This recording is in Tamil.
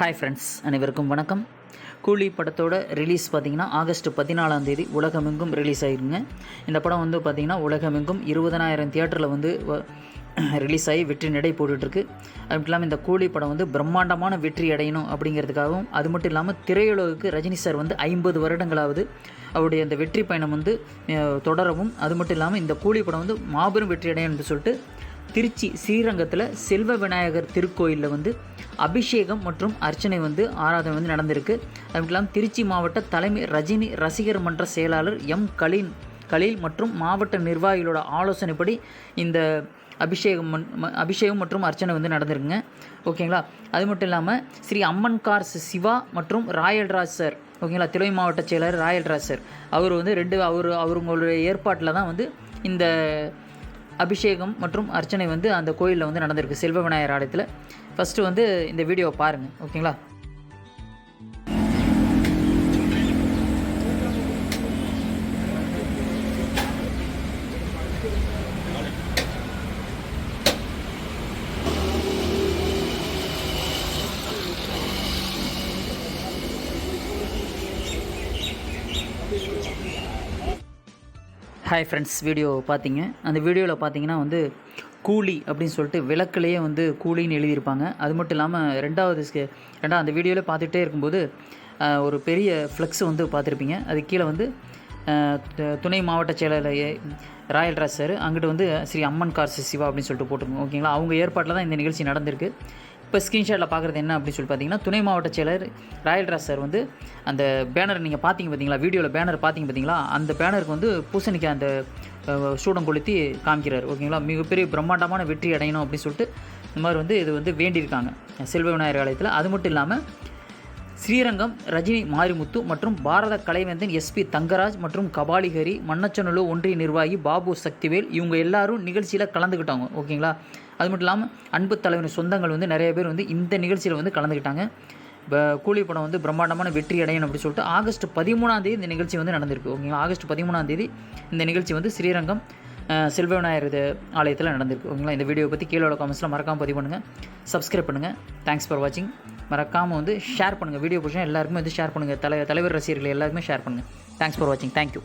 ஹாய் ஃப்ரெண்ட்ஸ் அனைவருக்கும் வணக்கம். கூலி படத்தோட ரிலீஸ் பார்த்தீங்கன்னா ஆகஸ்ட் பதினாலாம் தேதி உலகமெங்கும் ரிலீஸ் ஆகிருங்க இந்த படம் வந்து பார்த்தீங்கன்னா உலகமெங்கும் இருபதனாயிரம் தியேட்டரில் வந்து ரிலீஸ் ஆகி வெற்றி நடை போட்டுட்ருக்கு. அது மட்டும் இல்லாமல் இந்த கூலி படம் வந்து பிரம்மாண்டமான வெற்றி அடையணும் அப்படிங்கிறதுக்காகவும் அது மட்டும் இல்லாமல் திரையுலகுக்கு ரஜினி சார் வந்து ஐம்பது வருடங்களாவது அவருடைய அந்த வெற்றி பயணம் வந்து தொடரவும் அது மட்டும் இல்லாமல் இந்த கூலி படம் வந்து மாபெரும் வெற்றி அடையணும்னு சொல்லிட்டு திருச்சி ஸ்ரீரங்கத்தில் செல்வ விநாயகர் திருக்கோயிலில் வந்து அபிஷேகம் மற்றும் அர்ச்சனை வந்து ஆராதனை வந்து நடந்திருக்கு. அது மட்டும் இல்லாமல் திருச்சி மாவட்ட தலைமை ரஜினி ரசிகர் மன்ற செயலாளர் எம் கலீன் கலீல் மற்றும் மாவட்ட நிர்வாகிகளோட ஆலோசனைப்படி இந்த அபிஷேகம் அபிஷேகம் மற்றும் அர்ச்சனை வந்து நடந்திருக்குங்க. ஓகேங்களா? அது மட்டும் இல்லாமல் ஸ்ரீ அம்மன் கார்ஸ் சிவா மற்றும் ராயல்ராஜ் சார் ஓகேங்களா? திருவை மாவட்ட செயலர் ராயல்ராஜ் சார். அவர் வந்து ரெண்டு அவர் அவருங்களுடைய ஏற்பாட்டில் தான் வந்து இந்த அபிஷேகம் மற்றும் அர்ச்சனை வந்து அந்த கோயிலில் வந்து நடந்திருக்கு. செல்வ விநாயகர் ஆலயத்தில். ஃபஸ்ட்டு வந்து இந்த வீடியோவை பாருங்கள் ஓகேங்களா ஹாய் ஃப்ரெண்ட்ஸ் வீடியோ பார்த்தீங்க. அந்த வீடியோவில் பார்த்தீங்கன்னா வந்து கூலி அப்படின்னு சொல்லிட்டு விளக்குலேயே வந்து கூலின்னு எழுதியிருப்பாங்க. அது மட்டும் இல்லாமல் ரெண்டாவது ஸ்கே ரெண்டாவது அந்த வீடியோவில் பார்த்துட்டே இருக்கும்போது ஒரு பெரிய ஃப்ளெக்ஸ் வந்து பார்த்துருப்பீங்க. அது கீழே வந்து துணை மாவட்ட செயலாளர் ராயல் ராஜ் சார் அங்கிட்டு வந்து ஸ்ரீ அம்மன் கார் சிவா அப்படின்னு சொல்லிட்டு போட்டிருக்கோம் ஓகேங்களா? அவங்க ஏற்பாட்டில் தான் இந்த நிகழ்ச்சி நடந்திருக்கு. இப்போ ஸ்க்ரீன்ஷாட்டில் பார்க்குறது என்ன அப்படின்னு சொல்லி பார்த்தீங்கன்னா துணை மாவட்ட செயலர் ராயல்ராஜ் சார் வந்து அந்த பேனர் நீங்கள் பார்த்தீங்க பார்த்தீங்களா? வீடியோவில் பேனர் பார்த்தீங்க பார்த்தீங்களா? அந்த பேனருக்கு வந்து பூசணிக்காய் அந்த அஹ், சூடம் கொளுத்தி காமிக்கிறார். ஓகேங்களா மிகப்பெரிய பிரம்மாண்டமான வெற்றி அடையணும் அப்படின்னு சொல்லிட்டு இந்த மாதிரி வந்து இது வந்து வேண்டியிருக்காங்க. செல்வ விநாயகர் ஆலயத்தில். அது மட்டும் இல்லாமல் ஸ்ரீரங்கம் ரஜினி மாரிமுத்து மற்றும் பாரத கலைவேந்தன் எஸ்பி தங்கராஜ் மற்றும் கபாலிகரி மன்னச்சநல்லூர் ஒன்றிய நிர்வாகி பாபு சக்திவேல் இவங்க எல்லாரும் நிகழ்ச்சியில் கலந்துக்கிட்டாங்க. ஓகேங்களா அது மட்டும் இல்லாமல் அன்பு தலைவர் சொந்தங்கள் வந்து நிறைய பேர் வந்து இந்த நிகழ்ச்சியில் வந்து கலந்துக்கிட்டாங்க. ப- கூலி படம் வந்து பிரம்மாண்டமான வெற்றி அடையணும் அப்படின்னு சொல்லிட்டு ஆகஸ்ட் பதிமூணாம் தேதி இந்த நிகழ்ச்சி வந்து நடந்திருக்கு. ஓகேங்களா? ஆகஸ்ட் பதிமூணாம் தேதி இந்த நிகழ்ச்சி வந்து ஸ்ரீரங்கம் செல்வ விநாயகர் இது ஆலயத்தில் நடந்திருக்கு. ஓகேங்களா? இந்த வீடியோ பற்றி கீழே உள்ள காமெண்ட்ஸில் மறக்காமல் பதிவு பண்ணுங்கள் சப்ஸ்கிரைப் பண்ணுங்கள் தேங்க்ஸ் ஃபார் வாட்சிங் மறக்காமல் வந்து ஷேர் பண்ணுங்கள் வீடியோ பிடிச்சா எல்லாருக்குமே வந்து ஷேர் பண்ணுங்கள் தலை தலைவர் ரசிகர்கள் எல்லாருக்குமே ஷேர் பண்ணுங்கள் தேங்க்ஸ் ஃபார் வாட்சிங் தேங்க்யூ